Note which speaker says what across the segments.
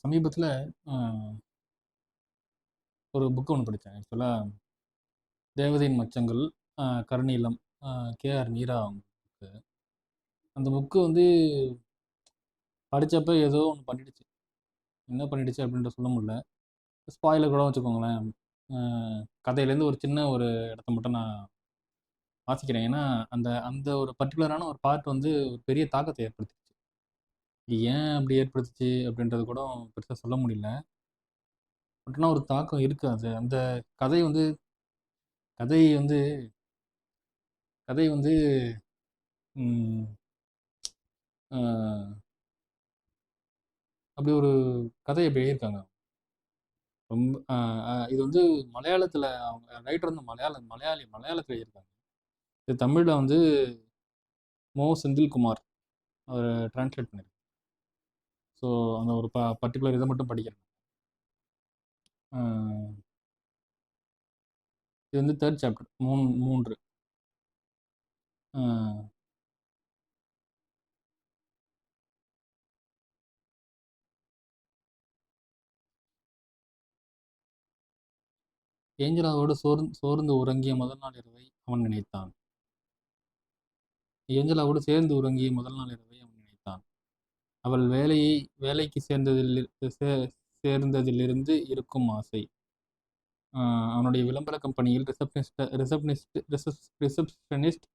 Speaker 1: சமீபத்தில் ஒரு புக் ஒன்று படித்தேன் ஆக்சுவலாக தேவதையின் மச்சங்கள், கருணீலம் கே.ஆர். மீரா அவங்க புக்கு. அந்த புக்கு வந்து படித்தப்ப ஏதோ ஒன்று பண்ணிடுச்சு. என்ன பண்ணிடுச்சு அப்படின்ற சொல்ல முடியல ஸ்பாயிலர் கூட வச்சுக்கோங்களேன். கதையிலேருந்து ஒரு சின்ன ஒரு இடத்த மட்டும் நான் வாசிக்கிறேன். ஏன்னா, அந்த அந்த ஒரு பர்ட்டிகுலரான ஒரு பார்ட் வந்து ஒரு பெரிய தாக்கத்தை ஏற்படுத்தி இது ஏன் அப்படி ஏற்படுத்துச்சு அப்படின்றது கூட பெருசாக சொல்ல முடியல. பட் ஒரு தாக்கம் இருக்குது அது அந்த கதை வந்து கதை வந்து கதை வந்து அப்படி ஒரு கதையை அப்படி எழுதியிருக்காங்க. ரொம்ப இது வந்து மலையாளத்தில் அவங்க ரைட்டர் வந்து மலையாளம் மலையாளி மலையாளத்தில் எழுதியிருக்காங்க. இது தமிழில் வந்து மோ. செந்தில்குமார் அவர் டிரான்ஸ்லேட் பண்ணியிருக்காங்க ஸோ, அந்த ஒரு ப பர்ட்டிகுலர் இதை மட்டும் படிக்கிறேன். இது வந்து தேர்ட் சாப்டர். மூணு மூன்று ஏஞ்சலாவோடு சோர்ந்து சோர்ந்து உறங்கிய முதல் நாள் இரவை அவன் நினைத்தான். ஏஞ்சலாவோடு சேர்ந்து உறங்கிய முதல் நாள் இரவை அவன் அவள் வேலையை வேலைக்கு சேர்ந்ததில் சே சேர்ந்ததிலிருந்து இருக்கும் ஆசை. அவனுடைய விளம்பர கம்பெனியில் ரிசப்ஷனிஸ்ட் ரிசப்ஷனிஸ்ட் ரிசப் ரிசப்ஷனிஸ்ட்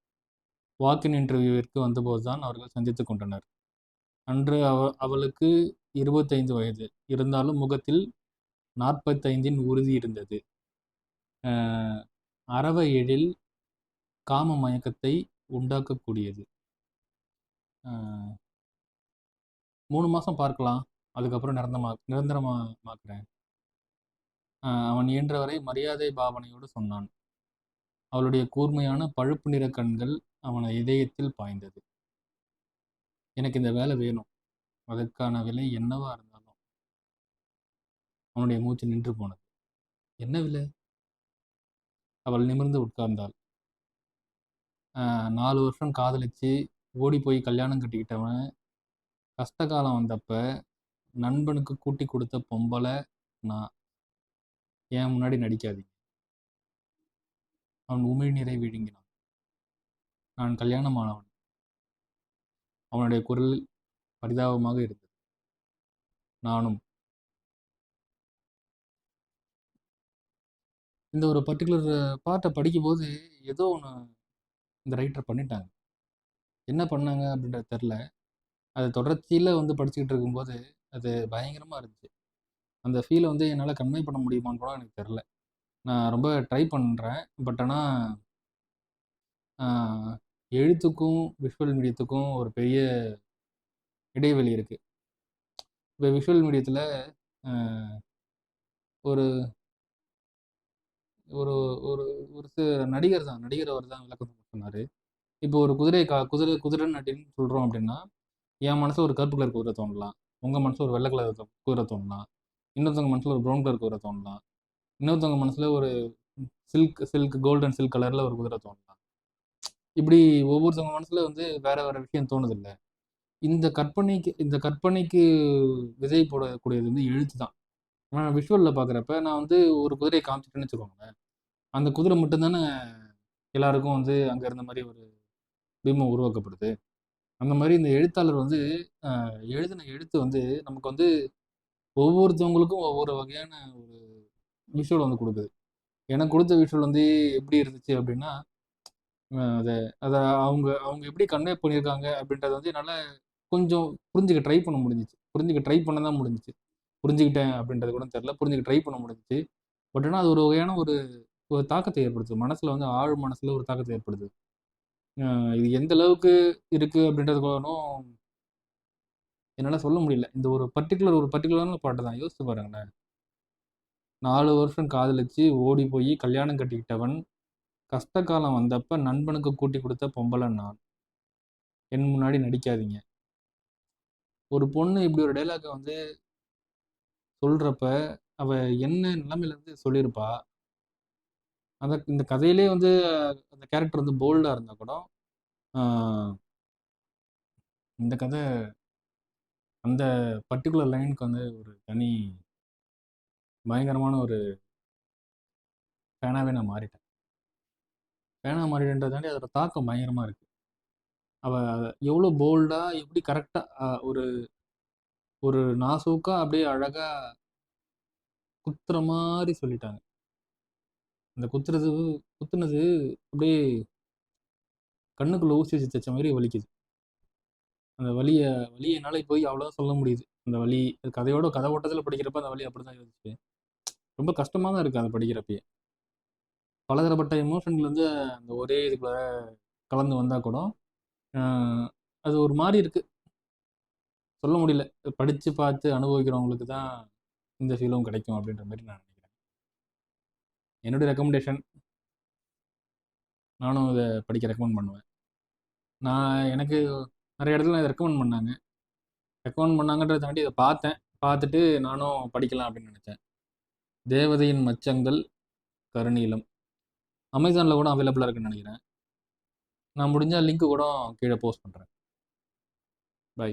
Speaker 1: வாக்கின் இன்டர்வியூவிற்கு இன்டர்வியூவிற்கு வந்தபோதுதான் அவர்கள் சந்தித்துக் கொண்டனர். அன்று அவ அவளுக்கு 25 வயது. இருந்தாலும் முகத்தில் 45ன் உறுதி இருந்தது. அரவ எழில் காம மயக்கத்தை உண்டாக்கக்கூடியது. மூணு மாதம் பார்க்கலாம். அதுக்கப்புறம் நிரந்தரமா நிரந்தரமா மாக்குறேன். அவன் இயன்றவரை மரியாதை பாவனையோடு சொன்னான். அவளுடைய கூர்மையான பழுப்பு நிற கண்கள் அவன இதயத்தில் பாய்ந்தது. எனக்கு இந்த வேலை வேணும். அதற்கான விலை என்னவா இருந்தாலும். அவனுடைய மூச்சு நின்று போனது. என்ன விலை? அவள் நிமிர்ந்து உட்கார்ந்தாள். நாலு வருஷம் காதலிச்சு, ஓடி போய் கல்யாணம் கட்டிக்கிட்டவன், கஷ்ட காலம் வந்தப்ப, நண்பனுக்கு கூட்டி கொடுத்த பொம்பளை நான். என் முன்னாடி நடிக்காதீங்க. அவன் உமிழ்நீரை விழுங்கினான். நான் கல்யாணமானவன். அவனுடைய குரல் பரிதாபமாக இருந்தது. நானும். இந்த ஒரு பர்ட்டிகுலர் பாட்டை படிக்கும்போது, ஏதோ ஒன்று இந்த ரைட்டர் பண்ணிட்டாங்க. என்ன பண்ணாங்க அப்படின்றது தெரில அது தொடர்ச்சியில் வந்து படிச்சுக்கிட்டு இருக்கும்போது, அது பயங்கரமாக இருந்துச்சு. அந்த ஃபீலை வந்து என்னால் கன்வே பண்ண முடியுமான்னு கூட எனக்கு தெரில நான் ரொம்ப ட்ரை பண்ணுறேன் பட் ஆனால் எழுத்துக்கும், விஷுவல் மீடியத்துக்கும் ஒரு பெரிய இடைவெளி இருக்குது இப்போ விஷுவல் மீடியத்தில் ஒரு ஒரு ஒரு ஒரு சில நடிகர் தான். நடிகர் அவர் தான் விளக்கம் சொன்னார் இப்போ ஒரு குதிரை கா குதிரை குதிரை நட்டின்னு சொல்கிறோம் அப்படின்னா, என் மனசில் ஒரு கருப்பு கலர் குதிரை தோணலாம். உங்கள் மனசில் ஒரு வெள்ளை கலர் குதிரை தோணலாம். இன்னொருத்தவங்க மனசில் ஒரு ப்ரவுன் கலர் குதிரை தோணலாம். இன்னொருத்தவங்க மனசில் ஒரு சில்க் சில்க் கோல்டன் சில்க் கலரில் ஒரு குதிரை தோணலாம். இப்படி ஒவ்வொருத்தவங்க மனசில் வந்து வேற வேற விஷயம் தோணுதில்லை இந்த கற்பனைக்கு இந்த கற்பனைக்கு விதை போடக்கூடியது வந்து எழுத்து தான். ஆனால் விஷுவலில் பார்க்குறப்ப, நான் வந்து ஒரு குதிரையை காமிச்சிட்டேன்னு வச்சுக்கோங்களேன். அந்த குதிரை மட்டும் தானே எல்லாருக்கும் வந்து அங்கே இருந்த மாதிரி ஒரு பிம்பம் உருவாக்கப்படுது. அந்த மாதிரி இந்த எழுத்தாளர் வந்து எழுதின எழுத்து வந்து நமக்கு வந்து ஒவ்வொருத்தவங்களுக்கும் ஒவ்வொரு வகையான ஒரு விஷுவல் வந்து கொடுக்குது. எனக்கு கொடுத்த விஷுவல் வந்து எப்படி இருந்துச்சு அப்படின்னா, அதை அதை அவங்க அவங்க எப்படி கன்வே பண்ணியிருக்காங்க அப்படின்றத வந்து என்னால் கொஞ்சம் புரிஞ்சுக்க ட்ரை பண்ண முடிஞ்சிச்சு. புரிஞ்சுக்க ட்ரை பண்ண தான் முடிஞ்சிச்சு. புரிஞ்சுக்கிட்டேன் அப்படின்றது கூட தெரில புரிஞ்சுக்க ட்ரை பண்ண முடிஞ்சிச்சு. பட் ஆனால் அது ஒரு வகையான ஒரு ஒரு தாக்கத்தை ஏற்படுத்துது. மனசில் வந்து ஆழ் மனசில் ஒரு தாக்கத்தை ஏற்படுத்துது. இது எந்த அளவுக்கு இருக்கு அப்படின்றதுக்கானும் என்னால் சொல்ல முடியல. இந்த ஒரு பர்டிகுலர் ஒரு பர்டிகுலரான பாட்டு தான். யோசிச்சு பாருங்களேன். நாலு வருஷம் காதலிச்சு, ஓடி போய் கல்யாணம் கட்டிக்கிட்டவன், கஷ்ட காலம் வந்தப்ப நண்பனுக்கு கூட்டி கொடுத்த பொம்பளை நான். என் முன்னாடி நடிக்காதீங்க. ஒரு பொண்ணு இப்படி ஒரு டயலாக்க வந்து சொல்றப்ப, அவ என்ன நிலமையிலேருந்து சொல்லியிருப்பா? அந்த இந்த கதையிலே வந்து அந்த கேரக்டர் வந்து போல்டாக இருந்தால் கூட, இந்த கதை அந்த பர்ட்டிகுலர் லைனுக்கு வந்து ஒரு தனி பயங்கரமான ஒரு பேனாவே நான் மாறிட்டேன். ஃபேனா மாறிட்டேன்றத தாண்டி அதோட தாக்கம் பயங்கரமாக இருக்குது அவள் எவ்வளோ போல்டாக எப்படி கரெக்டாக ஒரு ஒரு நாசூக்காக அப்படியே அழகாக குத்துற மாதிரி சொல்லிட்டாங்க. அந்த குத்துறது குத்துனது அப்படியே கண்ணுக்குள்ள ஊசி வச்சு தைச்ச மாதிரி வலிக்குது. அந்த வலியை வலிய என்னால் போய் அவ்வளோதான் சொல்ல முடியுது. அந்த வலி கதையோட கதை ஓட்டத்தில் படிக்கிறப்ப அந்த வலி அப்படிதான் இருந்துச்சு. ரொம்ப கஷ்டமாக தான் இருக்குது அதை படிக்கிறப்பயே. பலதரப்பட்ட எமோஷன்கள் வந்து அந்த ஒரே இதுக்குள்ள கலந்து வந்தால் கூட, அது ஒரு மாதிரி இருக்குது சொல்ல முடியல. படித்து பார்த்து அனுபவிக்கிறவங்களுக்கு தான் இந்த ஃபீலும் கிடைக்கும் அப்படின்ற மாதிரி நான் என்னுடைய ரெக்கமெண்டேஷன் நானும் இதை படிக்க ரெக்கமெண்ட் பண்ணுவேன். நான் எனக்கு நிறைய இடத்துல இதை ரெக்கமெண்ட் பண்ணாங்க. ரெக்கமெண்ட் பண்ணாங்கன்றத தாண்டி இதை பார்த்தேன். பார்த்துட்டு நானும் படிக்கலாம் அப்படின்னு நினச்சேன் தேவதையின் மச்சங்கள், கருணீலம் அமேசானில் கூட அவைலபிளாக இருக்குன்னு நினைக்கிறேன் நான் முடிஞ்சால் லிங்க்கு கூட கீழே போஸ்ட் பண்ணுறேன் பை.